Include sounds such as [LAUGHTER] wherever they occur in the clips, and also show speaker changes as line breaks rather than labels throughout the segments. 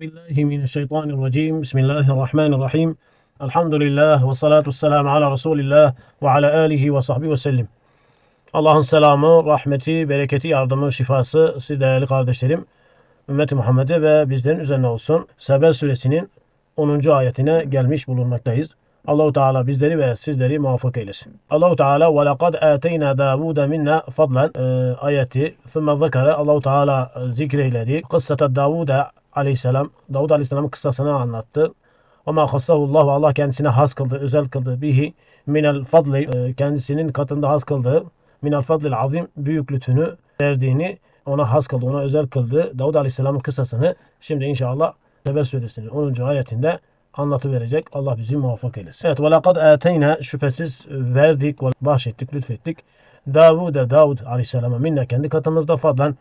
بالله من الشيطان الرجيم بسم الله الرحمن الرحيم الحمد لله والصلاة والسلام على رسول الله وعلى آله وصحبه وسلم Allah'ın selamı, rahmeti, bereketi, yardımı, şifası siz değerli kardeşlerim, ümmeti Muhammed'e ve bizlerin üzerine olsun. Sebe suresinin 10. ayetine gelmiş bulunmaktayız. Allahu Teala bizleri ve sizleri muvaffak eylesin. Allahu Teala ve laqad ateyna Davuda minna fadlan e, ayeti. Thumma zakara Allahu Teala zikreyledi. Kıssata Davuda aleyhisselam Davud aleyhisselamın kıssasını anlattı. Ama hassahullah Allah kendisine has kıldı, özel kıldı. Bihi minel fadli e, kendisinin katında has kıldığı minel fadlil azim büyük lütfünü verdiğini ona has kıldı, ona özel kıldı. Davud Aleyhisselam'ın kıssasını şimdi inşallah Tebe suresinin 10. ayetinde anlatıverecek. Allah bizi muvaffak eylesin. Evet. وَلَقَدْ اَتَيْنَا Şüphesiz verdik ve bahşettik, lütfettik. Davud'e Davud Aleyhisselam'a minne kendi katımızda fadlan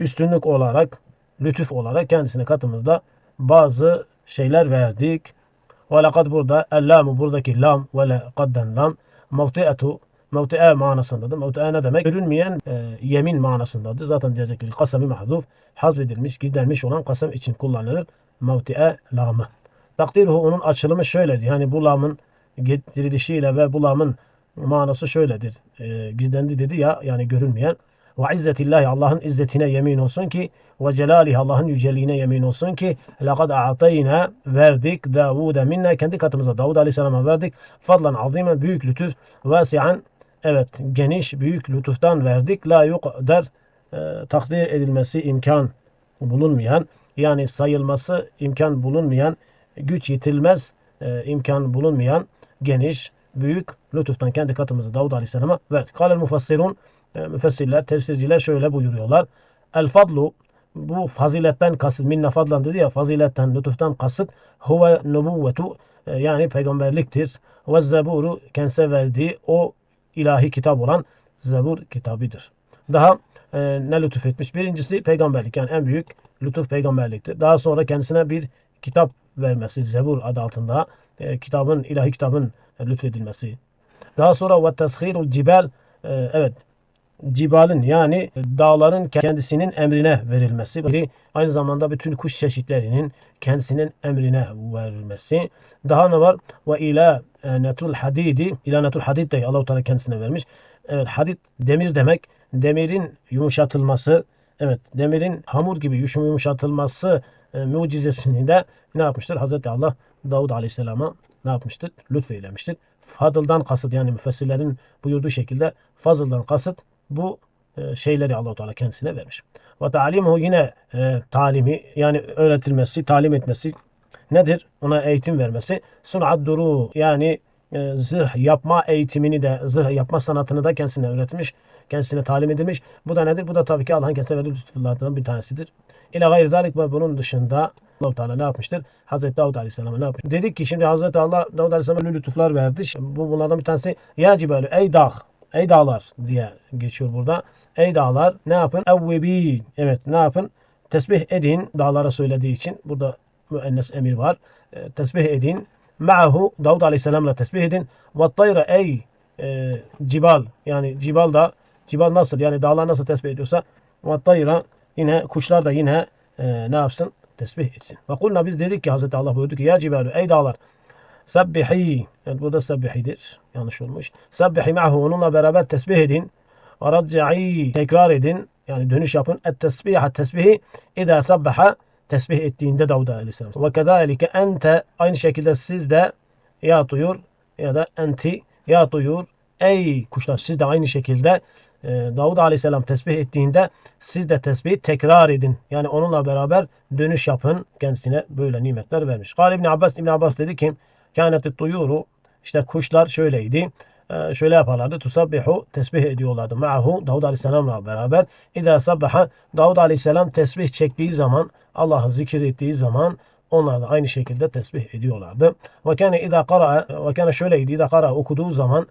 üstünlük olarak, lütuf olarak kendisine katımızda bazı şeyler verdik. Ve lekad burada ellamu buradaki lam ve lekadden lam mevti'etu mevti'e manasındadır. Mevti'e ne demek? Görünmeyen e, yemin manasındadır. Zaten diyecek ki kasami mahzuf hazvedilmiş, gidermiş olan kasam için kullanılır. Mevti'e lamı. Takdiruhu onun açılımı şöyledir. Yani bu lamın getirilişiyle ve bu lamın manası şöyledir. E, gizlendi dedi ya yani görünmeyen. Ve izzetillahi Allah'ın izzetine yemin olsun ki ve celalihi Allah'ın yüceliğine yemin olsun ki lekad a'tayna verdik Davud'a minna kendi katımıza Davud Aleyhisselam'a verdik. Fadlan azime büyük lütuf vasi'an evet geniş büyük lütuftan verdik. La yukder e, takdir edilmesi imkan bulunmayan yani sayılması imkan bulunmayan güç yetilmez e, imkan bulunmayan geniş büyük lütuftan kendi katımızı Davud Aleyhisselam'a verdik. Kalel mufassirun e, müfessirler, tefsirciler şöyle buyuruyorlar. El fadlu bu faziletten kasıt minne fadlan dedi ya faziletten lütuftan kasıt huve nubuvvetu e, yani peygamberliktir. Ve zeburu kendisine verdiği o ilahi kitap olan Zebur kitabıdır. Daha e, ne lütuf etmiş? Birincisi peygamberlik yani en büyük lütuf peygamberliktir. Daha sonra kendisine bir kitap vermesi Zebur adı altında e, kitabın ilahi kitabın e, lütfedilmesi. Daha sonra ve teshirul cibel e, evet cibalın yani dağların kendisinin emrine verilmesi. Aynı zamanda bütün kuş çeşitlerinin kendisinin emrine verilmesi. Daha ne var? Ve ila netul hadidi. İla netul hadid de Allah-u Teala kendisine vermiş. Evet hadid demir demek. Demirin yumuşatılması. Evet demirin hamur gibi yumuşatılması e, mucizesini de ne yapmıştır? Hazreti Allah Davud Aleyhisselam'a ne yapmıştır? Lütfeylemiştir. Fadıldan kasıt yani müfessirlerin buyurduğu şekilde fazıldan kasıt bu e, şeyleri Allahu Teala kendisine vermiş. Ve talimuhu yine e, talimi yani öğretilmesi, talim etmesi nedir? Ona eğitim vermesi. Sun'ad duru yani e, zırh yapma eğitimini de zırh yapma sanatını da kendisine öğretmiş. Kendisine talim edilmiş. Bu da nedir? Bu da tabii ki Allah'ın kendisine verdiği lütuflardan bir tanesidir. İla gayri zalik ve bunun dışında Allah Teala ne yapmıştır? Hazreti Davud Aleyhisselam'a ne yapmış? Dedik ki şimdi Hazreti Allah Davud Aleyhisselam'a lütuflar verdi. Bu bunlardan bir tanesi ya cibalü ey dağ Ey dağlar diye geçiyor burada. Ey dağlar ne yapın? Evvebi. Evet ne yapın? Tesbih edin. Dağlara söylediği için burada müennes emir var. E, tesbih edin. Ma'hu Davud Aleyhisselam'la tesbih edin. Ve tayra ey e, cibal. Yani cibal da cibal nasıl? Yani dağlar nasıl tesbih ediyorsa ve tayra yine kuşlar da yine e, ne yapsın? Tesbih etsin. Ve kulna biz dedik ki Hazreti Allah buyurdu ki ya cibalü ey dağlar Sabbihi. Evet burada sabbihidir. Yanlış olmuş. Sabbihi ma'hu. Onunla beraber tesbih edin. Ve radci'i. Tekrar edin. Yani dönüş yapın. Et tesbiha tesbihi. İza sabbaha. Tesbih ettiğinde Davud Aleyhisselam. Ve kedalike ente. Aynı şekilde siz de ya tuyur ya da enti ya tuyur. Ey kuşlar siz de aynı şekilde e, Davud Aleyhisselam tesbih ettiğinde siz de tesbih tekrar edin. Yani onunla beraber dönüş yapın. Kendisine böyle nimetler vermiş. Gal İbn Abbas İbn Abbas dedi ki Kânetit tuyuru işte kuşlar şöyleydi. Ee, şöyle yaparlardı. Tusabbihu tesbih ediyorlardı. Ma'hu Davud Aleyhisselam'la beraber. İza sabbaha Davud Aleyhisselam tesbih çektiği zaman Allah'ı zikir ettiği zaman onlar da aynı şekilde tesbih ediyorlardı. Ve kâne idâ kara ve kâne şöyleydi. İdâ kara okuduğu zaman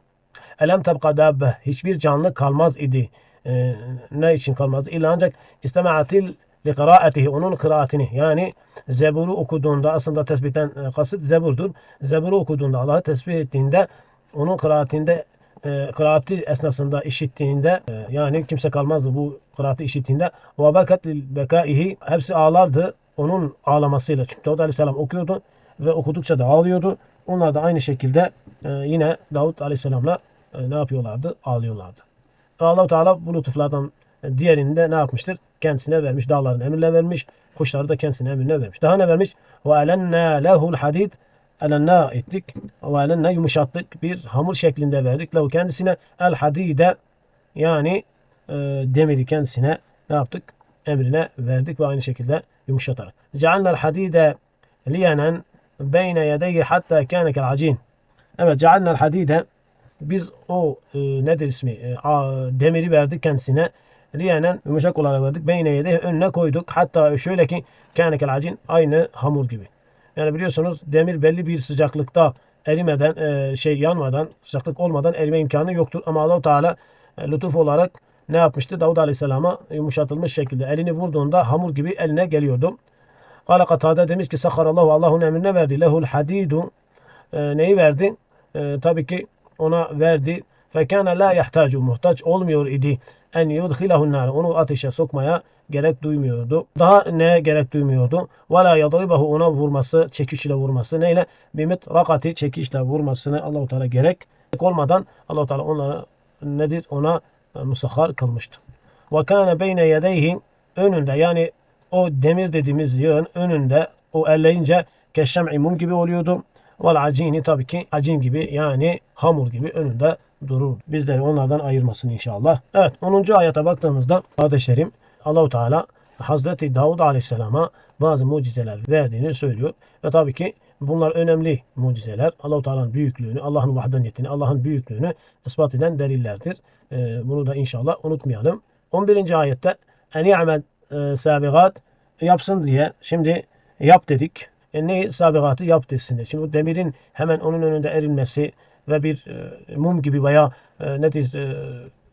elem tebka dabbe hiçbir canlı kalmaz idi. Ee, ne için kalmaz? İlla ancak istema'atil kıraatihi onun kıraatini yani Zebur'u okuduğunda aslında tesbihten e, kasıt Zebur'dur. Zebur'u okuduğunda Allah'ı tesbih ettiğinde onun kıraatinde e, kıraati esnasında işittiğinde e, yani kimse kalmazdı bu kıraati işittiğinde bekat bekaihi hepsi ağlardı onun ağlamasıyla çünkü Davud Aleyhisselam okuyordu ve okudukça da ağlıyordu. Onlar da aynı şekilde e, yine Davud Aleyhisselam'la e, ne yapıyorlardı? Ağlıyorlardı. Ve Allah Teala bu lütuflardan diğerini de ne yapmıştır? Kendisine vermiş. Dağların emrine vermiş. Kuşları da kendisine emrine vermiş. Daha ne vermiş? Ve elennâ lehul hadid elenna ettik. Ve elennâ yumuşattık. Bir hamur şeklinde verdik. Lehu kendisine el hadide yani e, demiri kendisine ne yaptık? Emrine verdik ve aynı şekilde yumuşatarak. Cealnel hadide liyenen beyne yedeyhi hatta kâne kel acin. Evet cealnel hadide biz o e, nedir ismi e, a, demiri verdik kendisine liyenen yumuşak olarak verdik. Beyne yedi önüne koyduk. Hatta şöyle ki kânekel acin aynı hamur gibi. Yani biliyorsunuz demir belli bir sıcaklıkta erimeden e, şey yanmadan sıcaklık olmadan erime imkanı yoktur. Ama Allah Teala e, lütuf olarak ne yapmıştı? Davud Aleyhisselam'a yumuşatılmış şekilde elini vurduğunda hamur gibi eline geliyordu. Kale Katade demiş ki Sakharallahu Allah'ın emrine verdi. Lehul hadidu e, neyi verdi? E, tabii ki ona verdi. Fekâne la yahtacu muhtaç olmuyor idi. En yudhilahun nar. Onu ateşe sokmaya gerek duymuyordu. Daha ne gerek duymuyordu? Ve la yadribahu ona vurması, çekiç ile vurması. Neyle? Bimit rakati çekiçle vurmasını Allahu Teala gerek olmadan Allahu Teala onlara nedir? Ona e, musahhar kılmıştı. Ve kâne beyne yedeyhi önünde yani o demir dediğimiz yağın önünde o elleyince keşşem'i mum gibi oluyordu. Vel acini tabii ki acin gibi yani hamur gibi önünde durur. Bizleri onlardan ayırmasın inşallah. Evet 10. ayete baktığımızda kardeşlerim Allahu Teala Hazreti Davud Aleyhisselam'a bazı mucizeler verdiğini söylüyor. Ve tabii ki bunlar önemli mucizeler. Allahu Teala'nın büyüklüğünü, Allah'ın vahdaniyetini, Allah'ın büyüklüğünü ispat eden delillerdir. Ee, bunu da inşallah unutmayalım. 11. ayette en ya'mel e, sabigat yapsın diye şimdi yap dedik. E, ne sabigatı yap desin. Şimdi bu demirin hemen onun önünde erilmesi ve bir e, mum gibi veya e, nedir e,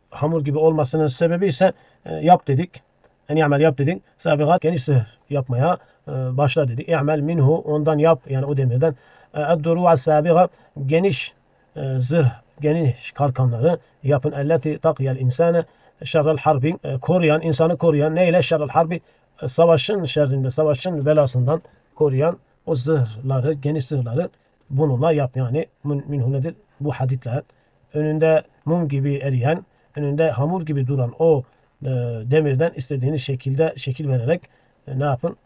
hamur gibi olmasının sebebi ise e, yap dedik. En ya'mel yap dedik. Sabigat zırh yapmaya e, başla dedik. İ'mel minhu ondan yap yani o demirden. Edduru sabiga geniş e, zırh geniş kalkanları yapın. Elleti takiyel insane şerrel harbi e, koruyan, insanı koruyan neyle şerrel harbi e, savaşın şerrinde, savaşın belasından koruyan o zırhları, geniş zırhları bununla yap. Yani minhu nedir? Bu haditler. Önünde mum gibi eriyen, önünde hamur gibi duran o e, demirden istediğiniz şekilde şekil vererek e, ne yapın?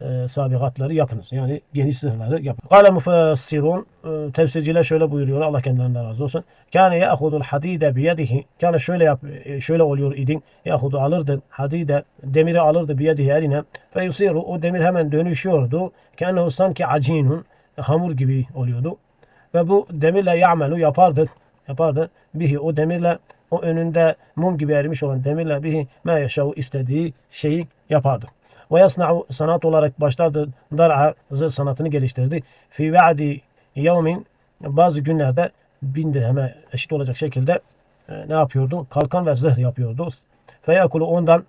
E, sabigatları yapınız. Yani geniş zırhları yapın. Kale mufassirun e, tefsirciler şöyle buyuruyor. Allah kendilerinden razı olsun. Kâne ye'hudul hadide biyedihi. Kâne şöyle yap, e, şöyle oluyor idin. Ye'hudu alırdı hadide demiri alırdı biyedihi eline. Fe yusiru o demir hemen dönüşüyordu. Kânehu sanki acinun hamur gibi oluyordu. Ve bu demirle ya'melu yapardı. Yapardı. Bihi o demirle o önünde mum gibi erimiş olan demirle bihi me yaşavu istediği şeyi yapardı. Ve yasna'u sanat olarak başlardı dar'a zırh sanatını geliştirdi. Fi ve'di yevmin bazı günlerde bin dirheme eşit olacak şekilde e, ne yapıyordu? Kalkan ve zırh yapıyordu. Feyakulu ondan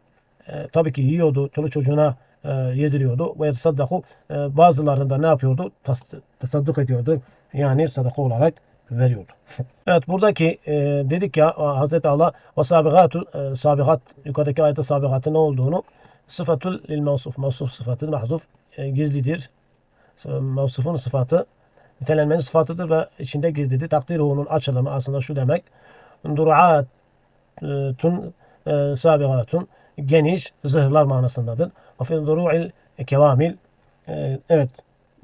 e, tabii ki yiyordu. Çoluk çocuğuna e, yediriyordu. Ve saddaku e, bazılarında ne yapıyordu? Tas, tasadduk ediyordu. Yani sadaka olarak veriyordu. [LAUGHS] evet buradaki e, dedik ya Hazreti Allah ve sabigatu e, sabigat yukarıdaki ayette sabigatın ne olduğunu sıfatul lil mevsuf mevsuf sıfatı mahzuf e, gizlidir. Mevsufun sıfatı nitelenmenin sıfatıdır ve içinde gizlidir. Takdiruhunun açılımı aslında şu demek. Duru'atun e, sabigatun geniş zırhlar manasındadır. Ve fil duru'il kevamil e, evet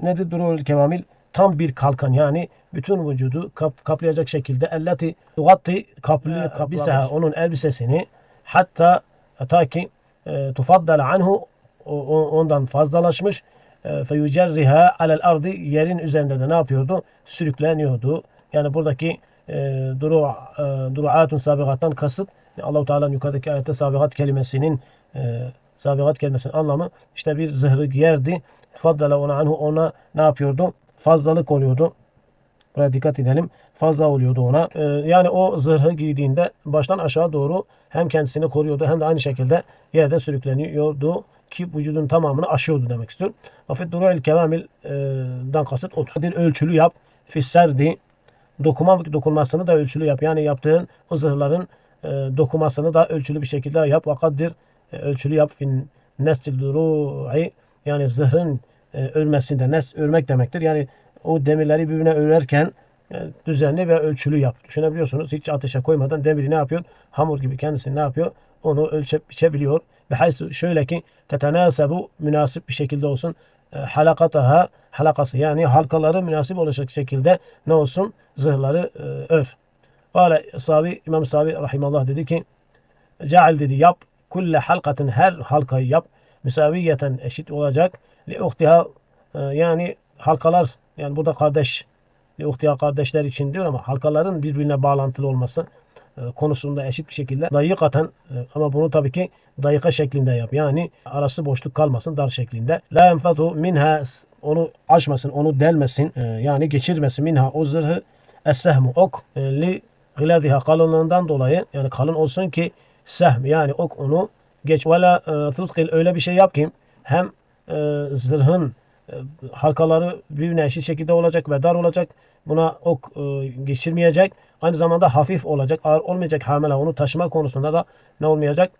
nedir duru'il kevamil? Tam bir kalkan yani bütün vücudu kap, kaplayacak şekilde elleti tugatti kaplı kabiseha onun elbisesini hatta ta ki e, tufaddala anhu ondan fazlalaşmış e, feyucerriha alel ardı yerin üzerinde de ne yapıyordu? Sürükleniyordu. Yani buradaki e, duru e, duruatun sabigattan kasıt Allahu Teala'nın yukarıdaki ayette sabigat kelimesinin e, kelimesinin anlamı işte bir zırhı giyerdi. Faddala ona anhu ona ne yapıyordu? Fazlalık oluyordu. Buraya dikkat edelim. Fazla oluyordu ona. Ee, yani o zırhı giydiğinde baştan aşağı doğru hem kendisini koruyordu hem de aynı şekilde yerde sürükleniyordu ki vücudun tamamını aşıyordu demek istiyorum. Afet duru'il kevamil'den kasıt otur. Ölçülü yap. Fisserdi. Dokuma dokunmasını da ölçülü yap. Yani yaptığın o e, dokumasını da ölçülü bir şekilde yap. Vakaddir e, ölçülü yap. Fin nestil duru'i yani zırhın e, örmesinde nes örmek demektir. Yani o demirleri birbirine örerken e, düzenli ve ölçülü yap. Düşünebiliyorsunuz. Hiç ateşe koymadan demiri ne yapıyor? Hamur gibi kendisi ne yapıyor? Onu ölçüp biçebiliyor. Behaysu şöyle ki tetenasebu münasip bir şekilde olsun. E, halakataha halakası yani halkaları münasip olacak şekilde ne olsun? Zırhları e, ör. Kale Sabi, İmam Sabi rahimallah dedi ki Ceal dedi yap. Kulle halkatin her halkayı yap. Müsaviyeten eşit olacak. Li uhtiha e, yani halkalar yani burada kardeş li uhtiha kardeşler için diyor ama halkaların birbirine bağlantılı olması konusunda eşit bir şekilde dayıkaten e, ama bunu tabii ki dayıka şeklinde yap. Yani arası boşluk kalmasın dar şeklinde. La enfatu minha onu aşmasın, onu delmesin. E, yani geçirmesin minha o zırhı es-sehmu ok li gıladiha kalınlığından dolayı yani kalın olsun ki sehm yani ok onu geç vela thutkil öyle bir şey yap ki hem zırhın halkaları birbirine eşit şekilde olacak ve dar olacak. Buna ok geçirmeyecek. Aynı zamanda hafif olacak. Ağır olmayacak hamile. Onu taşıma konusunda da ne olmayacak?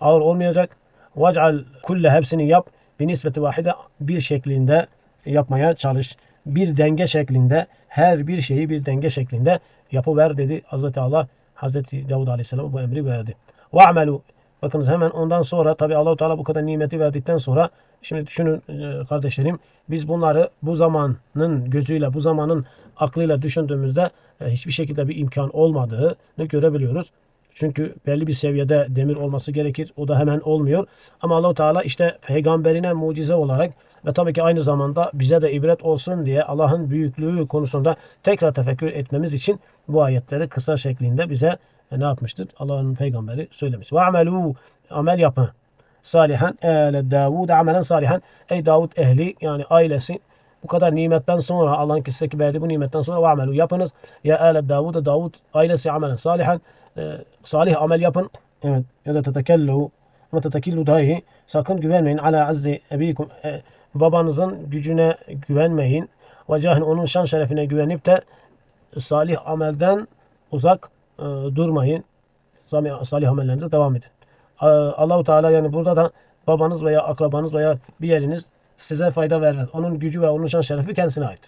Ağır olmayacak. Vec'al kulle hepsini yap. Bir nispeti vahide bir şeklinde yapmaya çalış. Bir denge şeklinde her bir şeyi bir denge şeklinde yapıver dedi Hazreti Allah Hazreti Davud Aleyhisselam bu emri verdi. Ve'amelu Bakınız hemen ondan sonra tabi Allahu Teala bu kadar nimeti verdikten sonra şimdi düşünün e, kardeşlerim biz bunları bu zamanın gözüyle bu zamanın aklıyla düşündüğümüzde e, hiçbir şekilde bir imkan olmadığını görebiliyoruz. Çünkü belli bir seviyede demir olması gerekir. O da hemen olmuyor. Ama Allahu Teala işte peygamberine mucize olarak ve tabii ki aynı zamanda bize de ibret olsun diye Allah'ın büyüklüğü konusunda tekrar tefekkür etmemiz için bu ayetleri kısa şeklinde bize ne yapmıştır? Allah'ın peygamberi söylemiş. Ve amelu amel yapın. Salihan ele Davud amelen salihan. Ey Davud ehli yani ailesi bu kadar nimetten sonra Allah'ın size verdiği bu nimetten sonra ve amelu yapınız. Ya ele Davud Davud ailesi amelen salihan. E, salih amel yapın. Evet. Ya da tetekellu ama tetekillu dahi sakın güvenmeyin ala azzi ebikum e, babanızın gücüne güvenmeyin. Ve onun şan şerefine güvenip de salih amelden uzak e, durmayın. Salih amellerinize devam edin. E, Allahu Teala yani burada da babanız veya akrabanız veya bir yeriniz size fayda vermez. Onun gücü ve onun şan şerefi kendisine ait.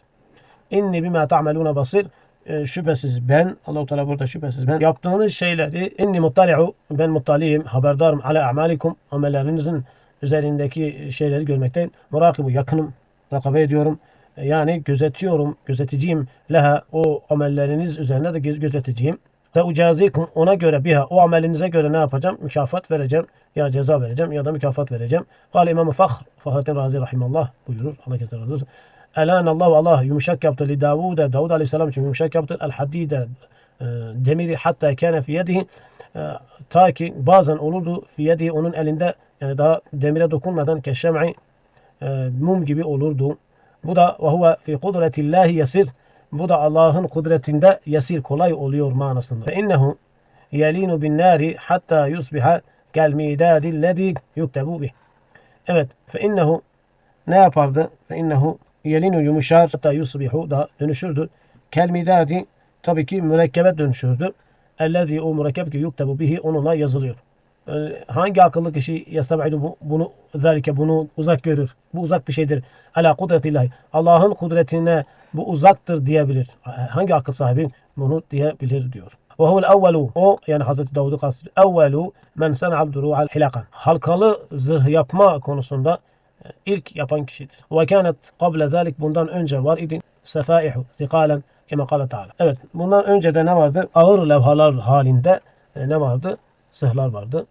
İnni bima ta'meluna basir. E, şüphesiz ben, Allahu Teala burada şüphesiz ben yaptığınız şeyleri inni muttali'u ben muttaliyim, haberdarım ala amalikum amellerinizin üzerindeki şeyleri görmekteyim. Murakibu yakınım, rakabe ediyorum. E, yani gözetiyorum, gözeticiyim leha o amelleriniz üzerine de gözeticiyim. Ve ucazikum ona göre biha o amelinize göre ne yapacağım? Mükafat vereceğim ya ceza vereceğim ya da mükafat vereceğim. Kale İmam-ı Fahr Fahrettin Razi Rahimallah buyurur. Allah kesin razı olsun. Elan Allah Allah yumuşak yaptı li Davud'e Davud Aleyhisselam için yumuşak yaptı. El hadide e, demiri hatta kâne fi yedihi e, ta ki bazen olurdu fi yedihi onun elinde yani daha demire dokunmadan keşşem'i e, mum gibi olurdu. Bu da ve huve fi kudretillahi yasir bu da Allah'ın kudretinde yasir kolay oluyor manasında. Fe innehu yelinu bin nari hatta yusbiha kel midadillezi yuktebu bih. Evet. Fe innehu ne yapardı? Fe innehu yelinu yumuşar hatta yusbihu da dönüşürdü. Kel midadi tabii ki mürekkebe dönüşürdü. Ellezî o mürekkep ki yuktebu bihi onunla yazılıyor. Ee, hangi akıllı kişi yastabidu bunu zalike bunu uzak görür. Bu uzak bir şeydir. Ala kudretillahi. Allah'ın kudretine bu uzaktır diyebilir. Hangi akıl sahibi bunu diyebilir diyor. Ve huvel evvelu o yani Hazreti Davud'u kastediyor. Evvelu men sena'al duru'al hilakan. Halkalı zırh yapma konusunda e, ilk yapan kişidir. Ve kânet kable zalik bundan önce var idi. Sefaihu zikalen kema kâle Teala. Evet bundan önce de ne vardı? Ağır levhalar halinde e, ne vardı? Zırhlar vardı.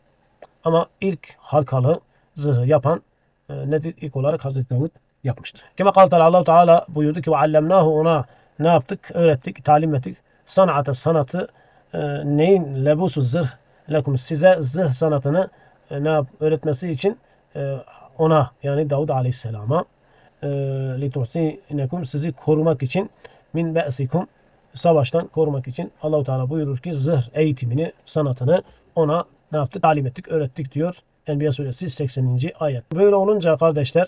Ama ilk halkalı zırhı yapan e, nedir? İlk olarak Hazreti Davud yapmıştır. Kime kal Allah Teala buyurdu ki ve ona ne yaptık? Öğrettik, talim ettik. Sanatı, sanatı e, neyin? Lebusu zırh lekum size zırh sanatını e, ne yap, öğretmesi için e, ona yani Davud Aleyhisselam'a e, lituhsinekum sizi korumak için min be'sikum savaştan korumak için Allahu Teala buyurur ki zırh eğitimini, sanatını ona ne yaptık? Talim ettik, öğrettik diyor. Enbiya suresi 80. ayet. Böyle olunca kardeşler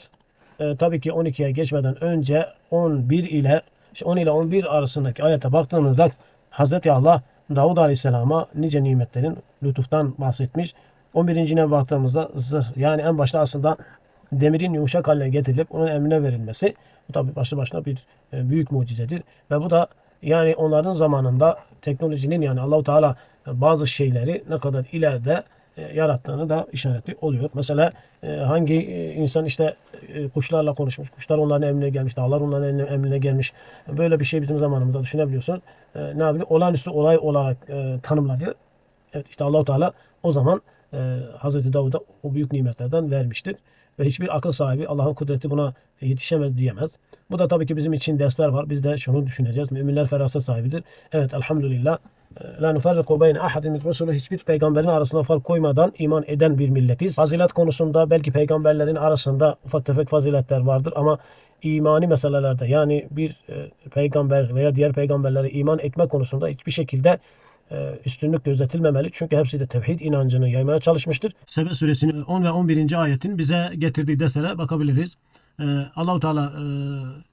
e, tabii ki 12'ye geçmeden önce 11 ile 10 ile 11 arasındaki ayete baktığımızda Hazreti Allah Davud Aleyhisselam'a nice nimetlerin lütuftan bahsetmiş. 11.ne baktığımızda zırh yani en başta aslında demirin yumuşak haline getirilip onun emrine verilmesi bu tabi başlı başına bir e, büyük mucizedir ve bu da yani onların zamanında teknolojinin yani Allahu Teala bazı şeyleri ne kadar ileride e, yarattığını da işareti oluyor. Mesela e, hangi e, insan işte kuşlarla konuşmuş, kuşlar onların emrine gelmiş, dağlar onların emrine, gelmiş. Böyle bir şey bizim zamanımızda düşünebiliyorsun. Ne yapıyor? Olağanüstü olay olarak tanımlanıyor. Evet işte Allahu Teala o zaman Hazreti Davud'a o büyük nimetlerden vermiştir. Ve hiçbir akıl sahibi Allah'ın kudreti buna yetişemez diyemez. Bu da tabii ki bizim için dersler var. Biz de şunu düşüneceğiz. Müminler feraset sahibidir. Evet elhamdülillah. La nuferriku beyne ahadin min rusulü hiçbir peygamberin arasına fark koymadan iman eden bir milletiz. Fazilet konusunda belki peygamberlerin arasında ufak tefek faziletler vardır ama imani meselelerde yani bir e, peygamber veya diğer peygamberlere iman etme konusunda hiçbir şekilde üstünlük gözetilmemeli. Çünkü hepsi de tevhid inancını yaymaya çalışmıştır. Sebe suresinin 10 ve 11. ayetin bize getirdiği derslere bakabiliriz. E, Allahu Teala e,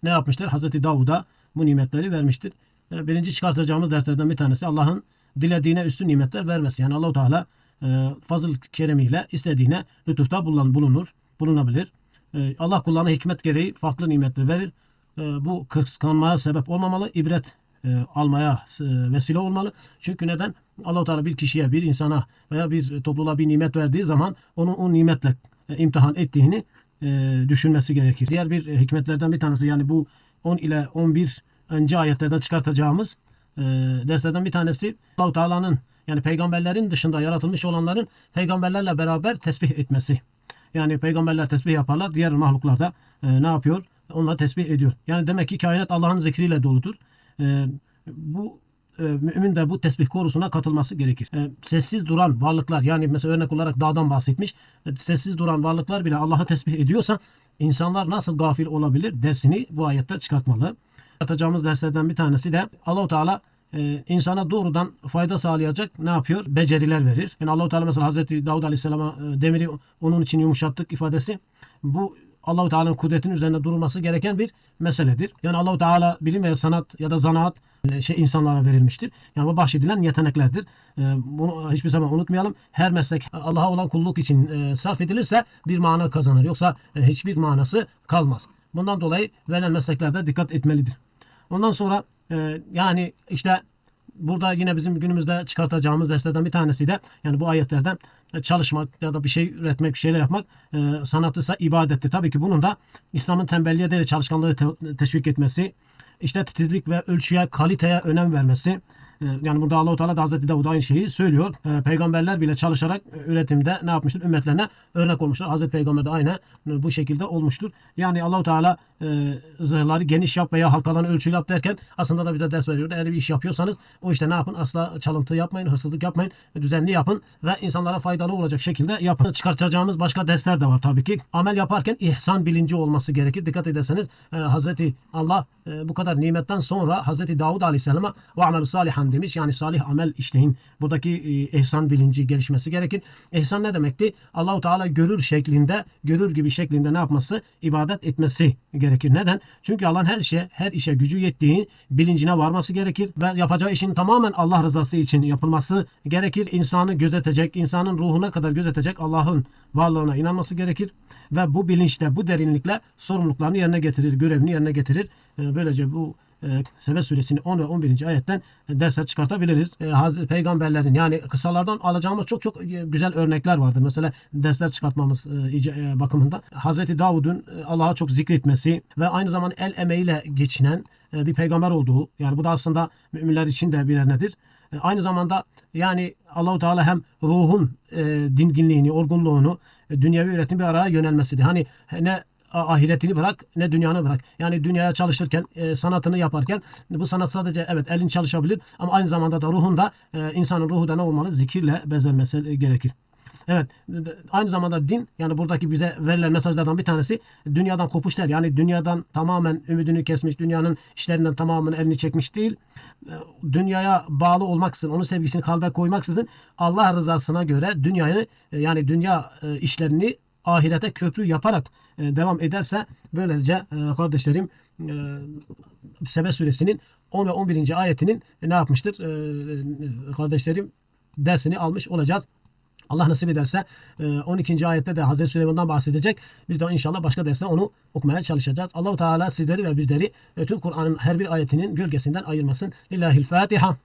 ne yapmıştır? Hazreti Davud'a bu nimetleri vermiştir. E, birinci çıkartacağımız derslerden bir tanesi Allah'ın dilediğine üstün nimetler vermesi. Yani Allahu Teala e, fazıl keremiyle istediğine lütufta bulun, bulunur, bulunabilir. E, Allah kullarına hikmet gereği farklı nimetler verir. E, bu kıskanmaya sebep olmamalı, ibret e, almaya e, vesile olmalı. Çünkü neden? Allah-u Teala bir kişiye, bir insana veya bir topluluğa bir nimet verdiği zaman onun o nimetle e, imtihan ettiğini e, düşünmesi gerekir. Diğer bir e, hikmetlerden bir tanesi yani bu 10 ile 11 önce ayetlerden çıkartacağımız e, derslerden bir tanesi Allah-u Teala'nın yani peygamberlerin dışında yaratılmış olanların peygamberlerle beraber tesbih etmesi. Yani peygamberler tesbih yaparlar. Diğer mahluklar da e, ne yapıyor? Onlar tesbih ediyor. Yani demek ki kainat Allah'ın zikriyle doludur. E, bu e, mümin de bu tesbih korusuna katılması gerekir. E, sessiz duran varlıklar yani mesela örnek olarak dağdan bahsetmiş. E, sessiz duran varlıklar bile Allah'a tesbih ediyorsa insanlar nasıl gafil olabilir dersini bu ayette çıkartmalı. Atacağımız derslerden bir tanesi de Allahu Teala e, insana doğrudan fayda sağlayacak ne yapıyor? Beceriler verir. Yani Allahu Teala mesela Hazreti Davud Aleyhisselam'a demiri onun için yumuşattık ifadesi. Bu Allahu Teala'nın kudretinin üzerinde durulması gereken bir meseledir. Yani Allahu Teala bilim ve sanat ya da zanaat e, şey insanlara verilmiştir. Yani bu bahşedilen yeteneklerdir. E, bunu hiçbir zaman unutmayalım. Her meslek Allah'a olan kulluk için e, sarf edilirse bir mana kazanır. Yoksa hiçbir manası kalmaz. Bundan dolayı verilen mesleklerde dikkat etmelidir. Ondan sonra yani işte burada yine bizim günümüzde çıkartacağımız derslerden bir tanesi de yani bu ayetlerden e, çalışmak ya da bir şey üretmek, bir şeyler yapmak e, sanatıysa ibadettir. Tabii ki bunun da İslam'ın tembelliğe değil çalışkanlığı te- teşvik etmesi, işte titizlik ve ölçüye, kaliteye önem vermesi. E, yani burada Allah-u Teala da Hazreti Davud aynı şeyi söylüyor. E, peygamberler bile çalışarak üretimde ne yapmıştır? Ümmetlerine örnek olmuştur. Hazreti Peygamber de aynı bu şekilde olmuştur. Yani Allah-u Teala e, zırhları geniş yap veya halkalarını ölçülü yap derken aslında da bize ders veriyor. Eğer bir iş yapıyorsanız o işte ne yapın? Asla çalıntı yapmayın, hırsızlık yapmayın. Düzenli yapın ve insanlara faydalı olacak şekilde yapın. Çıkartacağımız başka dersler de var tabii ki. Amel yaparken ihsan bilinci olması gerekir. Dikkat ederseniz e, Hazreti Allah e, bu kadar nimetten sonra Hazreti Davud Aleyhisselam'a ve amel salihan demiş. Yani salih amel işleyin. Buradaki e, ihsan bilinci gelişmesi gerekir. İhsan ne demekti? Allahu Teala görür şeklinde, görür gibi şeklinde ne yapması? İbadet etmesi gerekir. Neden? Çünkü Allah'ın her şeye, her işe gücü yettiği bilincine varması gerekir ve yapacağı işin tamamen Allah rızası için yapılması gerekir. İnsanı gözetecek, insanın ruhuna kadar gözetecek Allah'ın varlığına inanması gerekir ve bu bilinçle, bu derinlikle sorumluluklarını yerine getirir, görevini yerine getirir. E, Böylece bu e, Sebe suresinin 10 ve 11. ayetten dersler çıkartabiliriz. E, Hazreti Peygamberlerin yani kısalardan alacağımız çok çok e, güzel örnekler vardır. Mesela dersler çıkartmamız e, e, bakımında. Hazreti Davud'un Allah'a çok zikretmesi ve aynı zamanda el emeğiyle geçinen bir peygamber olduğu. Yani bu da aslında müminler için de bir nedir? Aynı zamanda yani Allahu Teala hem ruhun e, dinginliğini, olgunluğunu, e, dünyevi üretim bir araya yönelmesidir. Hani ne ahiretini bırak ne dünyanı bırak. Yani dünyaya çalışırken, e, sanatını yaparken bu sanat sadece evet elin çalışabilir ama aynı zamanda da ruhunda e, insanın ruhu da ne olmalı? Zikirle bezenmesi e, gerekir. Evet. Aynı zamanda din yani buradaki bize verilen mesajlardan bir tanesi dünyadan kopuş değil. Yani dünyadan tamamen ümidini kesmiş, dünyanın işlerinden tamamen elini çekmiş değil. E, Dünyaya bağlı olmaksızın, onun sevgisini kalbe koymaksızın Allah rızasına göre dünyayı e, yani dünya işlerini ahirete köprü yaparak e, devam ederse böylece e, kardeşlerim e, Sebe suresinin 10 ve 11. ayetinin ne yapmıştır? Kardeşlerim dersini almış olacağız. Allah nasip ederse e, 12. ayette de Hazreti Süleyman'dan bahsedecek. Biz de inşallah başka derste onu okumaya çalışacağız. Allahu Teala sizleri ve bizleri tüm Kur'an'ın her bir ayetinin gölgesinden ayırmasın. Lillahil Fatiha.